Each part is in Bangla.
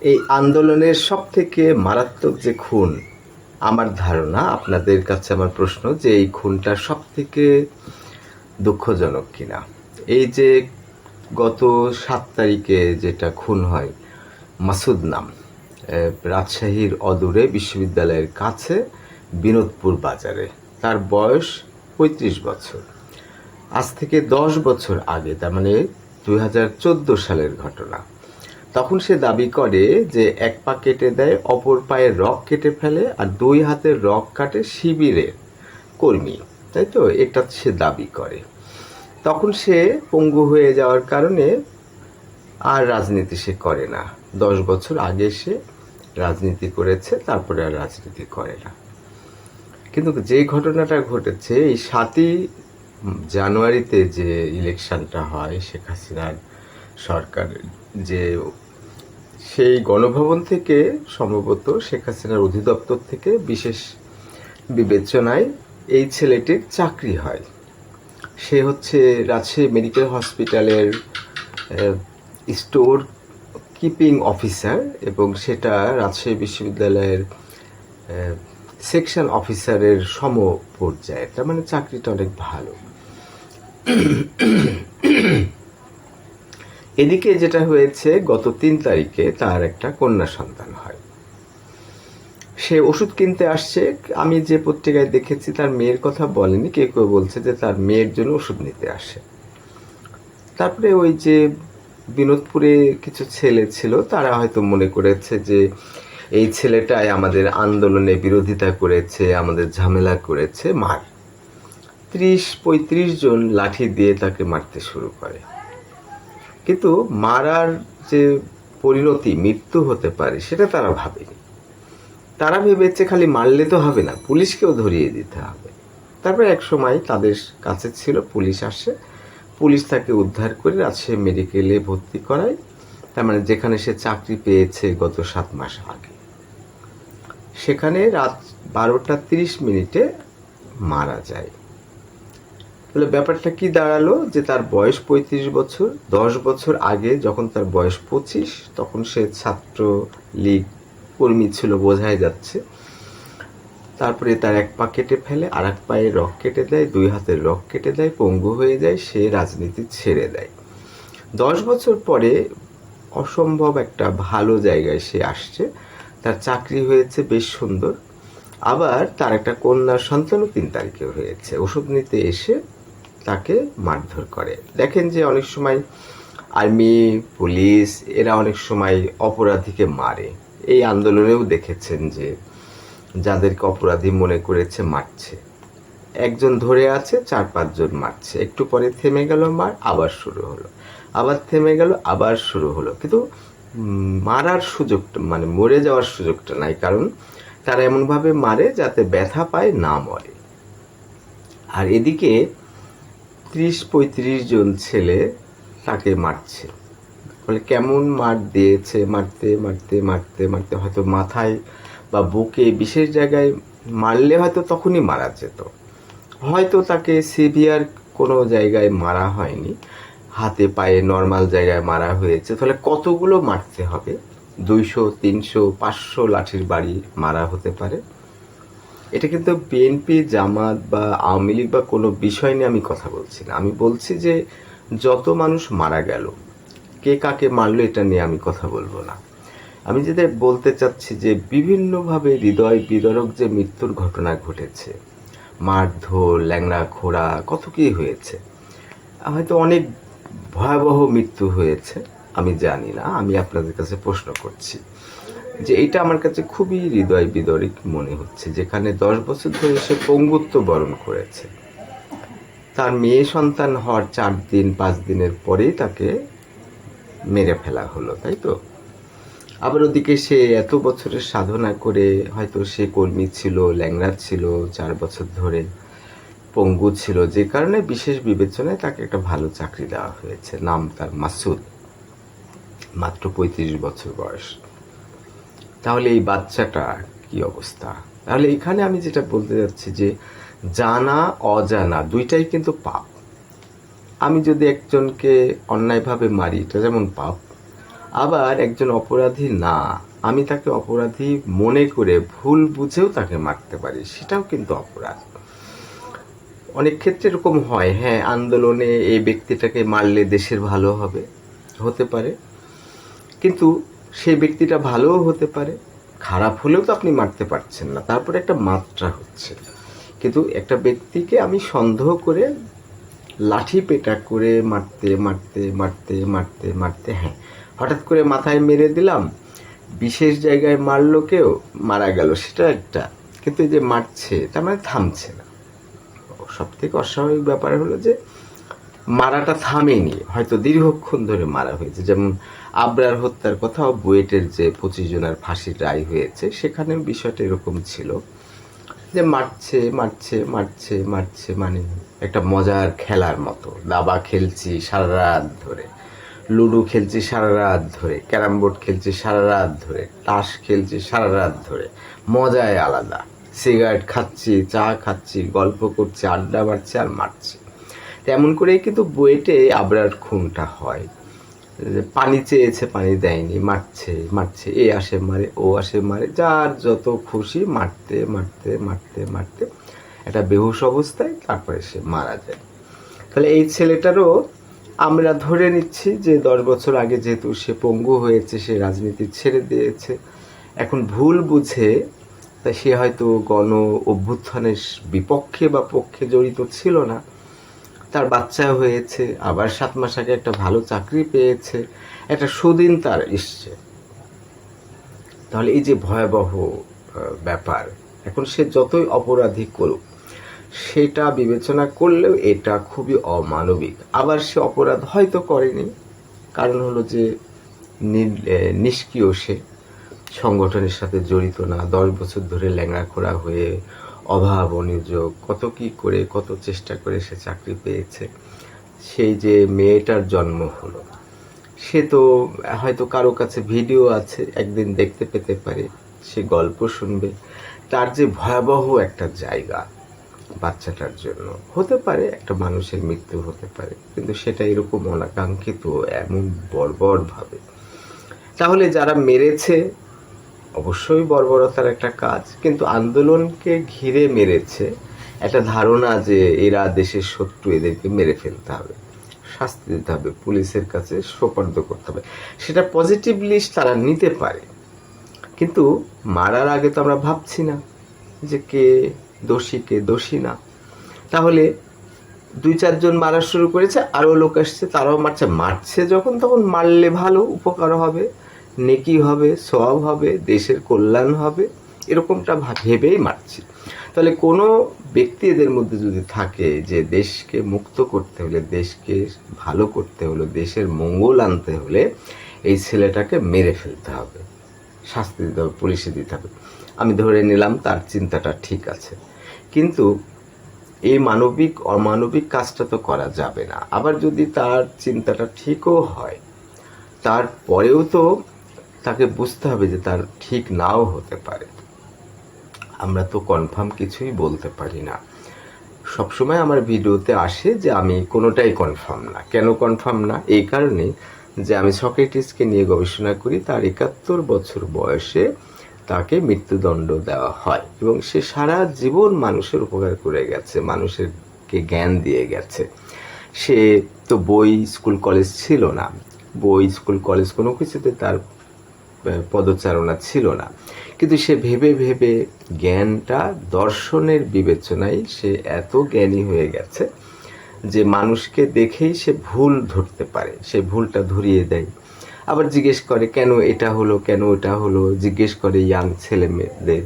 এই আন্দোলনের সব থেকে মারাত্মক যে খুন, আমার ধারণা, আপনাদের কাছে আমার প্রশ্ন যে এই খুনটা সব থেকে দুঃখজনক কিনা। এই যে গত সাত তারিখে যেটা খুন হয়, মাসুদ নাম রাজশাহীর অদূরে বিশ্ববিদ্যালয়ের কাছে, বিনোদপুর বাজারে। তার বয়স পঁয়ত্রিশ বছর। আজ থেকে দশ বছর আগে, তার মানে দুই হাজার চোদ্দ সালের ঘটনা। তখন সে দাবি করে যে এক পা কেটে দেয়, অপর পায়ের রক কেটে ফেলে আর দুই হাতের রক কাটে শিবিরের কর্মী। তাই তো? এটা সে দাবি করে। তখন সে পঙ্গু হয়ে যাওয়ার কারণে আর রাজনীতি সে করে না। দশ বছর আগে সে রাজনীতি করেছে, তারপরে আর রাজনীতি করে না। কিন্তু যে ঘটনাটা ঘটেছে, এই সাতই জানুয়ারিতে যে ইলেকশনটা হয়, শেখ হাসিনার সরকারের যে সেই গণভবন থেকে সম্ভবত শেখ হাসিনার অধিদপ্তর থেকে বিশেষ বিবেচনায় এই ছেলেটির চাকরি হয়। সে হচ্ছে রাজশাহী মেডিকেল হসপিটালের স্টোর কিপিং অফিসার এবং সেটা রাজশাহী বিশ্ববিদ্যালয়ের সেকশন অফিসারের সম পর্যায়ে তার মানে চাকরিটা অনেক ভালো। এদিকে যেটা হয়েছে, গত তিন তারিখে তার একটা কন্যা সন্তান হয়। সে ওষুধ কিনতে আসছে। আমি যে পত্রিকায় দেখেছি, তার মেয়ের কথা বলেনি। কেউ কেউ বলছে যে তার মেয়ের জন্য ওষুধ নিতে আসে। তারপরে ওই যে বিনোদপুরে কিছু ছেলে ছিল, তারা হয়তো মনে করেছে যে এই ছেলেটাই আমাদের আন্দোলনে বিরোধিতা করেছে, আমাদের ঝামেলা করেছে, মার। ত্রিশ পঁয়ত্রিশ জন লাঠি দিয়ে তাকে মারতে শুরু করে। কিন্তু মারার যে পরিণতি, মৃত্যু হতে পারে, সেটা তারা ভাবেনি। তারা ভেবেছে খালি মারলে তো হবে না, পুলিশকেও ধরিয়ে দিতে হবে। তারপরে এক সময় তাদের কাছে ছিল, পুলিশ আসে, পুলিশ তাকে উদ্ধার করে রাজশাহী মেডিকেলে ভর্তি করায়। তার মানে যেখানে সে চাকরি পেয়েছে গত সাত মাস আগে। সেখানে রাত বারোটা তিরিশ মিনিটে মারা যায়। তাহলে ব্যাপারটা কি দাঁড়াল? যে তার বয়স পঁয়ত্রিশ বছর, দশ বছর আগে যখন তার বয়স পঁচিশ, তখন সে ছাত্র লীগ কর্মী ছিল বোঝাই যাচ্ছে। তারপরে তার এক পা কেটে ফেলে আর এক পায়ে রক কেটে দেয়, দুই হাতের রক কেটে দেয়, পঙ্গু হয়ে যায়, সে রাজনীতি ছেড়ে দেয়। দশ বছর পরে অসম্ভব একটা ভালো জায়গায় সে আসছে। তার চাকরি হয়েছে বেশ সুন্দর। আবার তার একটা কন্যা সন্তানও তিন তারিখে হয়েছে। ওষুধ নিতে এসে তাকে মারধর করে। দেখেন যে অনেক সময় আর্মি, পুলিশ এরা অনেক সময় অপরাধীকে মারে। এই আন্দোলনেও দেখেছেন যে যাদেরকে অপরাধী মনে করেছে মারছে। একজন ধরে আছে, চার পাঁচজন মারছে। একটু পরে থেমে গেল মার, আবার শুরু হলো। আবার থেমে গেল, আবার শুরু হলো। কিন্তু মারার সুযোগটা মানে মরে যাওয়ার সুযোগটা নাই, কারণ তারা এমনভাবে মারে যাতে ব্যথা পায়, না মরে। আর এদিকে ত্রিশ পঁয়ত্রিশ জন ছেলে তাকে মারছে। ফলে কেমন মার দিয়েছে? মারতে মারতে মারতে মারতে। হয়তো মাথায় বা বুকে বিশেষ জায়গায় মারলে হয়তো তখনই মারা যেত। হয়তো তাকে সিভিয়ার কোনো জায়গায় মারা হয়নি। হাতে পায়ে নর্মাল জায়গায় মারা হয়েছে। তাহলে কতগুলো মারতে হবে? দুইশো, তিনশো, পাঁচশো লাঠির বাড়ি মারা হতে পারে। এটা কিন্তু বিএনপি জামাত বা আওয়ামী লীগ বা কোনো বিষয় নিয়ে আমি কথা বলছি না। আমি বলছি যে যত মানুষ মারা গেল, কে কাকে মারলো এটা নিয়ে আমি কথা বলব না। আমি যেটা বলতে চাচ্ছি যে বিভিন্নভাবে হৃদয় বিদরক যে মৃত্যুর ঘটনা ঘটেছে, মারধর, ল্যাংড়া, খোড়া, কত কি হয়েছে, হয়তো অনেক ভয়াবহ মৃত্যু হয়েছে, আমি জানি না। আমি আপনাদের কাছে প্রশ্ন করছি। যে এটা আমার কাছে খুবই হৃদয় বিদরিক মনে হচ্ছে, যেখানে দশ বছর ধরে সে পঙ্গুত্ব বরণ করেছে। তার মেয়ে সন্তান হওয়ার চার দিন, পাঁচ দিনের পরেই তাকে মেরে ফেলা হলো, তাই তো? আবার ওদিকে সে এত বছরের সাধনা করে হয়তো সে কর্মী ছিল, ল্যাংড়া ছিল, চার বছর ধরে পঙ্গু ছিল, যে কারণে বিশেষ বিবেচনায় তাকে একটা ভালো চাকরি দেওয়া হয়েছে। নাম তার মাসুদ, মাত্র পঁয়ত্রিশ বছর বয়স। তাহলে এই বাচ্চাটা কি অবস্থা? তাহলে এখানে আমি যেটা বলতে যাচ্ছি যে জানা, অজানা দুইটাই কিন্তু পাপ। আমি যদি একজনকে অন্যায়ভাবে মারি, এটা যেমন পাপ, আবার একজন অপরাধী না, আমি তাকে অপরাধী মনে করে ভুল বুঝেও তাকে মারতে পারি, সেটাও কিন্তু অপরাধ। অনেক ক্ষেত্রে এরকম হয় হ্যাঁ আন্দোলনে এই ব্যক্তিটাকে মারলে দেশের ভালো হবে, হতে পারে। কিন্তু সেই ব্যক্তিটা ভালোও হতে পারে, খারাপ হলেও তো আপনি মারতে পারছেন না। তারপরে একটা মাত্রা হচ্ছে। কিন্তু একটা ব্যক্তিকে আমি সন্দেহ করে লাঠি পেটা করে মারতে মারতে মারতে মারতে মারতে হ্যাঁ হঠাৎ করে মাথায় মেরে দিলাম, বিশেষ জায়গায় মারলো কেউ, মারা গেল, সেটা একটা। কিন্তু এই যে মারছে, তার মানে থামছে না। সব থেকে অস্বাভাবিক ব্যাপার হলো যে মারাটা থামেনি হয়তো দীর্ঘক্ষণ ধরে মারা হয়েছে। যেমন আবরার হত্যার কথাও বুয়েটের যে পঁচিশ জনের ফাঁসির রায় হয়েছে সেখানে বিষয়টা এরকম ছিল যে মারছে মারছে মারছে মারছে মানে একটা মজার খেলার মতো। দাবা খেলছি সারা রাত ধরে, লুডো খেলছি সারা রাত ধরে, ক্যারাম বোর্ড খেলছি সারা রাত ধরে, তাস খেলছি সারা রাত ধরে মজায় আলাদা। সিগারেট খাচ্ছি, চা খাচ্ছি, গল্প করছি, আড্ডা মারছি আর মারছি। তেমন করেই কিন্তু বুয়েটে আবরার খুনটা হয়। পানি চেয়েছে, পানি দেয়নি, মারছে মারছে, এ আসে, মারে, ও আসে, মারে, যার যত খুশি মারতে মারতে মারতে মারতে, একটা বেহুশ অবস্থায় তারপরে সে মারা যায়। তাহলে এই ছেলেটারও আমরা ধরে নিচ্ছি যে দশ বছর আগে যেহেতু সে পঙ্গু হয়েছে, সে রাজনীতি ছেড়ে দিয়েছে, এখন ভুল বুঝে তা সে হয়তো গণ অভ্যুত্থানের বিপক্ষে বা পক্ষে জড়িত ছিল না। তার বাচ্চা হয়েছে, আবার সাত মাস আগে একটা ভালো চাকরি পেয়েছে, একটা সুদিন তার এসছে। তাহলে এই যে ভয়াবহ ব্যাপার, এখন সে যতই অপরাধী করুক, সেটা বিবেচনা করলেও এটা খুবই অমানবিক। আবার সে অপরাধ হয়তো করেনি। কারণ হলো যে নিষ্ক্রিয় সে, সংগঠনের সাথে জড়িত না, দশ বছর ধরে ল্যাংড়া খোড়া হয়ে অভাব, অনিযোগ, কত কি করে, কত চেষ্টা করে সে চাকরি পেয়েছে। সেই যে মেয়েটার জন্ম হলো, সে তো হয়তো কারও কাছে ভিডিও আছে, একদিন দেখতে পেতে পারে, সে গল্প শুনবে। তার যে ভয়াবহ একটা জায়গা বাচ্চাটার জন্য, হতে পারে একটা মানুষের মৃত্যু হতে পারে, কিন্তু সেটা এরকম অনাকাঙ্ক্ষিত, এমন বর্বরভাবে। তাহলে যারা মেরেছে অবশ্যই বর্বরতার একটা কাজ, কিন্তু আন্দোলনকে ঘিরে মেরেছে একটা ধারণা যে এরা দেশের শত্রু এদেরকে মেরে ফেলতে হবে, শাস্তি দিতে হবে, পুলিশের কাছে সোপর্দ করতে হবে। সেটা পজিটিভলি তারা নিতে পারে, কিন্তু মারার আগে তো আমরা ভাবছি না যে কে দোষী কে দোষী না। তাহলে দুই, চারজন মারা শুরু করেছে, আরও লোক আসছে, তারাও মারছে। মারছে যখন, তখন মারলে ভালো উপকার হবে। নেকি হবে, সব হবে, দেশের কল্যাণ হবে, এরকমটা ভেবেই মারছি। তাহলে কোনো ব্যক্তি এদের মধ্যে যদি থাকে যে দেশকে মুক্ত করতে হলে, দেশকে ভালো করতে হলে, দেশের মঙ্গল আনতে হলে এই ছেলেটাকে মেরে ফেলতে হবে। শাস্তি দিতে হবে, পুলিশে দিতে হবে। আমি ধরে নিলাম তার চিন্তাটা ঠিক আছে। কিন্তু এই মানবিক, অমানবিক কাজটা তো করা যাবে না। আবার যদি তার চিন্তাটা ঠিকও হয়, তারপরেও তো তাকে বুঝতে হবে যে তার ঠিক নাও হতে পারে। আমরা তো কনফার্ম কিছুই বলতে পারি না। সবসময় আমার ভিডিওতে আসে যে আমি কোনোটাই কনফার্ম না। কেন কনফার্ম না? এই কারণে যে আমি সক্রেটিসকে নিয়ে গবেষণা করি, তার একাত্তর বছর বয়সে তাকে মৃত্যুদণ্ড দেওয়া হয় এবং সে সারা জীবন মানুষের উপকার করে গেছে, মানুষেরকে জ্ঞান দিয়ে গেছে। সে তো বই স্কুল কলেজ ছিল না। বই স্কুল কলেজ কোনো কিছুতে তার পদচারণা ছিল না। কিন্তু সে ভেবে ভেবে জ্ঞানটা দর্শনের বিবেচনায় সে এত জ্ঞানী হয়ে গেছে যে মানুষকে দেখেই সে ভুল ধরতে পারে, সে ভুলটা ধরিয়ে দেয়। আবার জিজ্ঞেস করে, কেন এটা হলো? কেন ওটা হলো? জিজ্ঞেস করে ইয়াং ছেলে মেয়েদের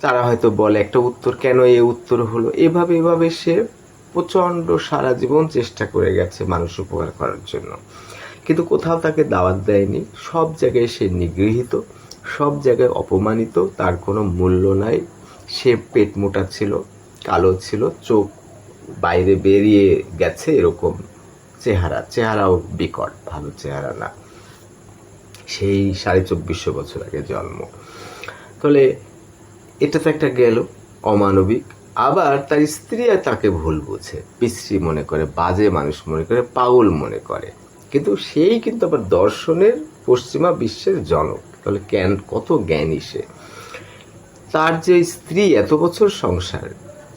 তারা হয়তো বলে, একটা উত্তর কেন এ উত্তর হলো? এভাবে এভাবে সে প্রচণ্ড সারা জীবন চেষ্টা করে গেছে মানুষ উপকার করার জন্য। কিন্তু কোথাও তাকে দাওয়াত দেয়নি। সব জায়গায় সে নিগৃহীত, সব জায়গায় অপমানিত, তার কোনো মূল্য নাই। সে পেট মোটা ছিল, কালো ছিল, চোখ বাইরে বেরিয়ে গেছে এরকম চেহারা। চেহারাও বিকট, ভালো চেহারা না। সেই সাড়ে চব্বিশশো বছর আগে জন্ম। তাহলে এটা তো একটা গেল, অমানবিক। আবার তার স্ত্রী তাকে ভুল বোঝে। পিস্ত্রি মনে করে, বাজে মানুষ মনে করে, পাগল মনে করে। কিন্তু সেই কিন্তু আবার দর্শনের পশ্চিমা বিশ্বের জনক। তাহলে জ্ঞান কত জ্ঞানী সে? তার যে স্ত্রী এত বছর সংসার,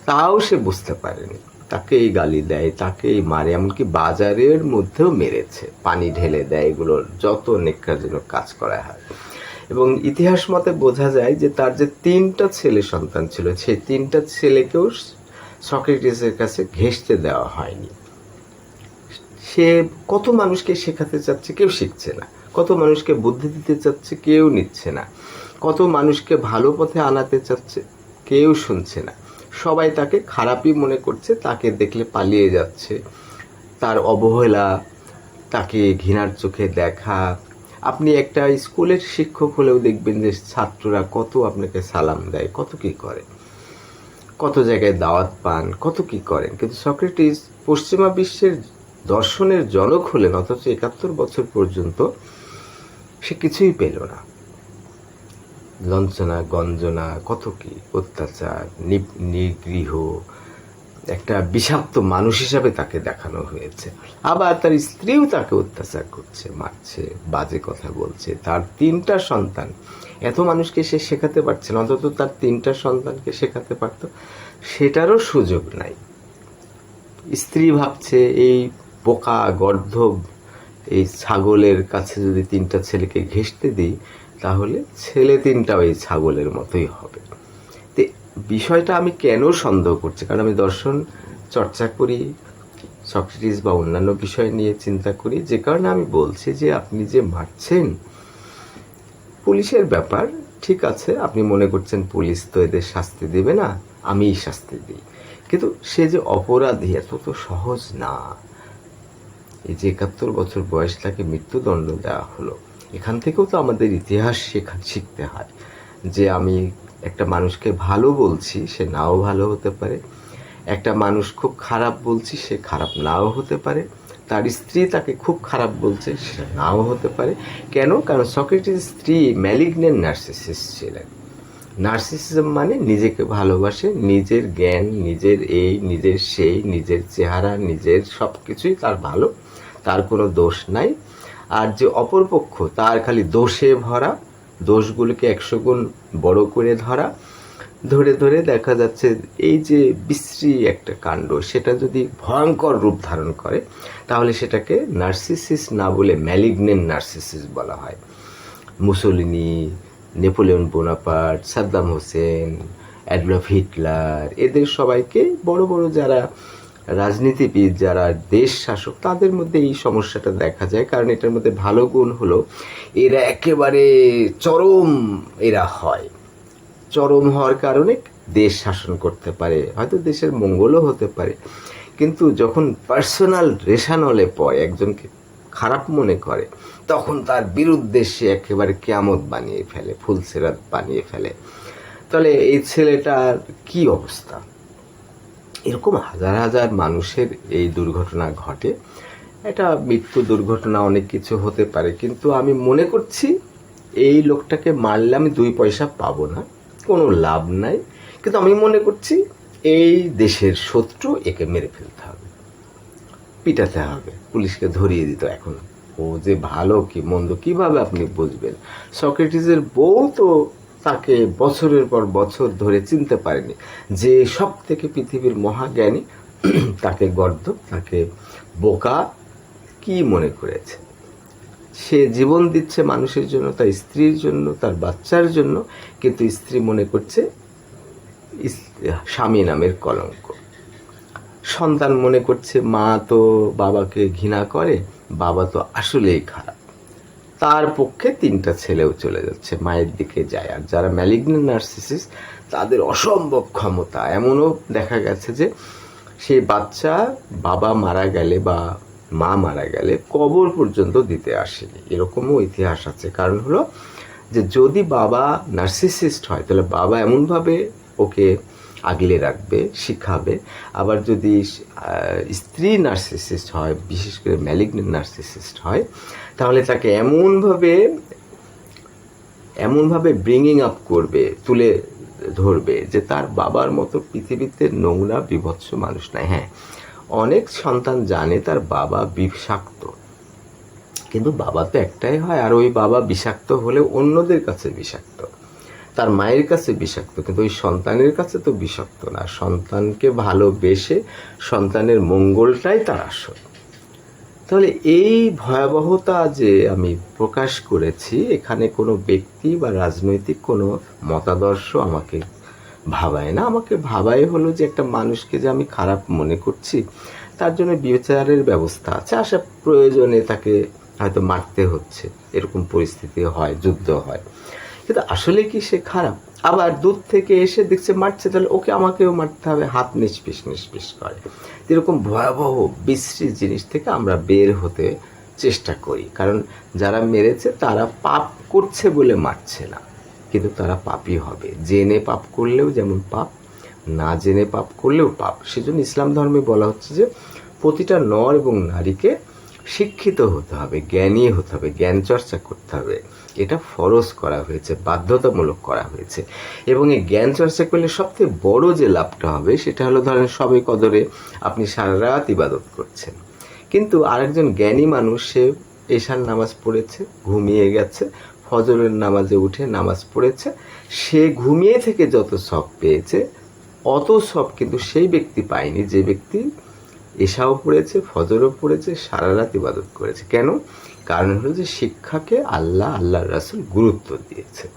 তাও সে বুঝতে পারেনি। তাকেই গালি দেয়, তাকেই মারে, এমনকি বাজারের মধ্যেও মেরেছে। পানি ঢেলে দেয়, এগুলোর যত নেককারজনক কাজ করা হয়। এবং ইতিহাস মতে বোঝা যায় যে তার যে তিনটা ছেলে সন্তান ছিল, সেই তিনটা ছেলেকেও সক্রেটিসের কাছে ঘেঁষতে দেওয়া হয়নি। সে কত মানুষকে শেখাতে চাচ্ছে কেউ শিখছে না। কত মানুষকে বুদ্ধি দিতে চাচ্ছে কেউ নিচ্ছে না। কত মানুষকে ভালো পথে আনাতে চাচ্ছে কেউ শুনছে না। সবাই তাকে খারাপই মনে করছে, তাকে দেখলে পালিয়ে যাচ্ছে। তার অবহেলা, তাকে ঘৃণার চোখে দেখা। আপনি একটা স্কুলের শিক্ষক হলেও দেখবেন যে ছাত্ররা কত আপনাকে সালাম দেয়, কত কি করে। কত জায়গায় দাওয়াত পান, কত কি করেন। কিন্তু সক্রেটিস পশ্চিমা বিশ্বের দর্শনের জনক হলেন, অথচ একাত্তর বছর পর্যন্ত সে কিছুই পেল না। লঞ্চনা, গঞ্জনা কত কি অত্যাচার নিগৃহ, একটা বিষাক্ত মানুষ হিসাবে তাকে দেখানো হয়েছে। আবার তার স্ত্রীও তাকে অত্যাচার করছে, মারছে, বাজে কথা বলছে। তার তিনটা সন্তান, এত মানুষকে সে শেখাতে পারছে না, অন্তত তার তিনটা সন্তানকে শেখাতে পারতো, সেটারও সুযোগ নাই। স্ত্রী ভাবছে, এই পোকা গর্ধব, এই ছাগলের কাছে যদি তিনটা ছেলেকে ঘেঁষতে দিই, তাহলে ছেলে তিনটাও এই ছাগলের মতোই হবে। তো, বিষয়টা আমি কেন সন্দেহ করছি? কারণ আমি দর্শন চর্চা করি, সক্রেটিস বা অন্যান্য বিষয় নিয়ে চিন্তা করি, যে কারণে আমি বলছি যে আপনি যে মারছেন, পুলিশের ব্যাপার, ঠিক আছে, আপনি মনে করছেন পুলিশ তো এদের শাস্তি দেবে না, আমিই শাস্তি দিই। কিন্তু সে যে অপরাধী, এত তো সহজ না। এই যে একাত্তর বছর বয়স তাকে মৃত্যুদণ্ড দেওয়া হলো, এখান থেকেও তো আমাদের ইতিহাস শেখা শিখতে হয় যে আমি একটা মানুষকে ভালো বলছি, সে নাও ভালো হতে পারে। একটা মানুষ খুব খারাপ বলছি, সে খারাপ নাও হতে পারে। তার স্ত্রী তাকে খুব খারাপ বলছে, সে নাও হতে পারে। কেন? কারণ সক্রেটিস স্ত্রী ম্যালিগনেন্ট নার্সিসিস ছিলেন। নার্সিসিজম মানে নিজেকে ভালোবাসে, নিজের জ্ঞান, নিজের এই, নিজের সেই, নিজের চেহারা, নিজের সব কিছুই তার ভালো। তার কোনো দোষ নাই। আর যে অপরপক্ষ, তার খালি দোষে ভরা, দোষগুলোকে একশো গুণ বড় করে ধরা। ধরে ধরে দেখা যাচ্ছে এই যে বিশ্রী একটা কাণ্ড, সেটা যদি ভয়ঙ্কর রূপ ধারণ করে, তাহলে সেটাকে নার্সিসিস না বলে ম্যালিগনেন্ট নার্সিসিস বলা হয়। Mussolini, Napoleon Bonaparte, Saddam Hussein, Adolf Hitler, এদের সবাইকে বড় বড় যারা রাজনীতিবিদ যারা দেশ শাসক, তাদের মধ্যে এই সমস্যাটা দেখা যায়। কারণ এটার মধ্যে ভালো গুণ হলো, এরা একেবারে চরম এরা হয়। চরম হওয়ার কারণে দেশ শাসন করতে পারে, হয়তো দেশের মঙ্গলও হতে পারে। কিন্তু যখন পার্সোনাল রেশানলে পয়, একজনকে খারাপ মনে করে, তখন তার বিরুদ্ধে সে একেবারে কেয়ামত বানিয়ে ফেলে, ফুলসেরাত বানিয়ে ফেলে। তাহলে এই ছেলেটার কি অবস্থা? এরকম হাজার হাজার মানুষের এই দুর্ঘটনা ঘটে। এটা মৃত্যু দুর্ঘটনা অনেক কিছু হতে পারে, কিন্তু আমি মনে করছি এই লোকটাকে মারলে আমি দুই পয়সা পাবো না, কোনো লাভ নাই। কিন্তু আমি মনে করছি এই দেশের শত্রু একে মেরে ফেলতে হবে, পিটাতে হবে, পুলিশকে ধরিয়ে দিত এখন ও যে ভালো কি মন্দ, কীভাবে আপনি বুঝবেন? সক্রেটিসের বউ তো তাকে বছরের পর বছর ধরে চিনতে পারেনি। যে সব থেকে পৃথিবীর মহাজ্ঞানী তাকে গর্দ তাকে বোকা কি মনে করেছে? সে জীবন দিচ্ছে মানুষের জন্য, তার স্ত্রীর জন্য, তার বাচ্চার জন্য, কিন্তু স্ত্রী মনে করছে স্বামী নামের কলঙ্ক। সন্তান মনে করছে, মা তো বাবাকে ঘৃণা করে, বাবা তো আসলেই খারাপ। তার পক্ষে তিনটা ছেলেও চলে যাচ্ছে, মায়ের দিকে যায়। আর যারা ম্যালিগনেন্ট নার্সিসিস তাদের অসম্ভব ক্ষমতা। এমনও দেখা গেছে যে সেই বাচ্চা বাবা মারা গেলে বা মা মারা গেলে কবর পর্যন্ত দিতে আসেনি। এরকমও ইতিহাস আছে। কারণ হলো যে যদি বাবা নার্সিসিস্ট হয়, তাহলে বাবা এমনভাবে ওকে আগলে রাখবে, শিখাবে। আবার যদি স্ত্রী নার্সিসিস্ট হয়, বিশেষ করে ম্যালিগনেন্ট নার্সিসিস্ট হয় তাহলে তাকে এমনভাবে এমনভাবে ব্রিঙ্গিং আপ করবে, তুলে ধরবে যে তার বাবার মতো পৃথিবীতে নোংরা, বিভৎস মানুষ নাই। হ্যাঁ অনেক সন্তান জানে তার বাবা বিষাক্ত। কিন্তু বাবা তো একটাই হয়, আর ওই বাবা বিষাক্ত হলে অন্যদের কাছে বিষাক্ত। তার মায়ের কাছে বিষাক্ত, কিন্তু ওই সন্তানের কাছে তো বিষাক্ত না। সন্তানকে ভালোবেসে সন্তানের মঙ্গলটাই তার আসল। তাহলে এই ভয়াবহতা যে আমি প্রকাশ করেছি, এখানে কোনো ব্যক্তি বা রাজনৈতিক কোনো মতাদর্শ আমাকে ভাবায় না। আমাকে ভাবাই হলো যে একটা মানুষকে যে আমি খারাপ মনে করছি, তার জন্য বিচারের ব্যবস্থা আছে। আসা প্রয়োজনে তাকে হয়তো মারতে হচ্ছে। এরকম পরিস্থিতি হয়, যুদ্ধ হয়। কিন্তু আসলে কি সে খারাপ? আবার দূর থেকে এসে দেখছে মারছে তাহলে ওকে আমাকেও মারতে হবে, হাত নিষ্পিস নিষ্পিস করে। এরকম ভয়াবহ, বিশ্রী জিনিস থেকে আমরা বের হতে চেষ্টা করি। কারণ যারা মেরেছে তারা পাপ করছে বলে মারছে না। কিন্তু তারা পাপই হবে। জেনে পাপ করলেও যেমন পাপ, না জেনে পাপ করলেও পাপ। সেজন্য ইসলাম ধর্মে বলা হচ্ছে যে, প্রতিটা নর এবং নারীকে শিক্ষিত হতে হবে, জ্ঞানী হতে হবে, জ্ঞান চর্চা করতে হবে। এটা ফরজ করা হয়েছে, বাধ্যতামূলক করা হয়েছে। এবং এই জ্ঞান চর্চা করলে সবথেকে বড় যে লাভটা হবে, সেটা হলো ধরেন সবে কদরে আপনি সারা রাত ইবাদত করছেন। কিন্তু আরেকজন জ্ঞানী মানুষ, সে এশার নামাজ পড়েছে, ঘুমিয়ে গেছে, ফজরের নামাজে উঠে নামাজ পড়েছে, সে ঘুমিয়ে থেকে যত সব পেয়েছে, অত সব কিন্তু সেই ব্যক্তি পায়নি, যে ব্যক্তি এশাও পড়েছে, ফজরও পড়েছে, সারা রাত ইবাদত করেছে। কেন? কারণ হলো যে শিক্ষাকে আল্লাহ আল্লাহ রাসুল গুরুত্ব দিয়েছে।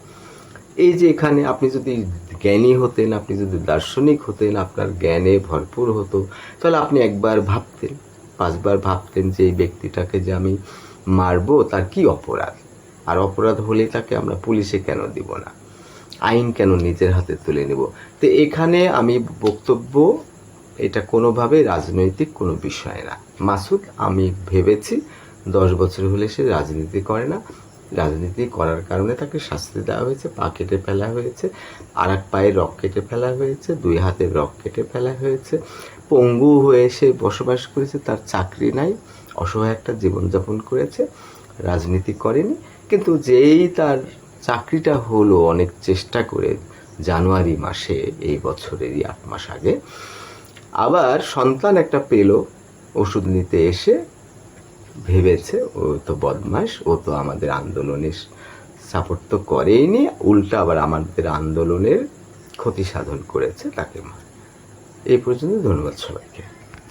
এই যে এখানে আপনি যদি জ্ঞানী হতেন, আপনি যদি দার্শনিক হতেন, আপনার জ্ঞানে ভরপুর হতো, তাহলে আপনি একবার ভাবতেন, পাঁচবার ভাবতেন যে এই ব্যক্তিটাকে যে আমি মারবো, তার কি অপরাধ? আর অপরাধ হলে তাকে আমরা পুলিশে কেন দিব না? আইন কেন নিজের হাতে তুলে নেব? তো এখানে আমি বক্তব্য এটা কোনোভাবে রাজনৈতিক কোনো বিষয় না। মাসুদ, আমি ভেবেছি দশ বছর হলে সে রাজনীতি করে না। রাজনীতি করার কারণে তাকে শাস্তি দেওয়া হয়েছে, পা কেটে ফেলা হয়েছে আর এক পায়ের রক কেটে ফেলা হয়েছে, দুই হাতের রক কেটে ফেলা হয়েছে। পঙ্গু হয়ে সে বসবাস করেছে, তার চাকরি নাই, অসহায় একটা জীবনযাপন করেছে, রাজনীতি করেনি। কিন্তু যেই তার চাকরিটা হলো অনেক চেষ্টা করে জানুয়ারি মাসে, এই বছরেরই আট মাস আগে আবার সন্তান একটা পেল, ওষুধ নিতে এসে ভেবেছে, ও তো বদমাস ও তো আমাদের আন্দোলনের সাপোর্ট তো করেইনি, উল্টা আবার আমাদের আন্দোলনের ক্ষতি সাধন করেছে, তাকে এই পর্যন্ত ধন্যবাদ সবাইকে।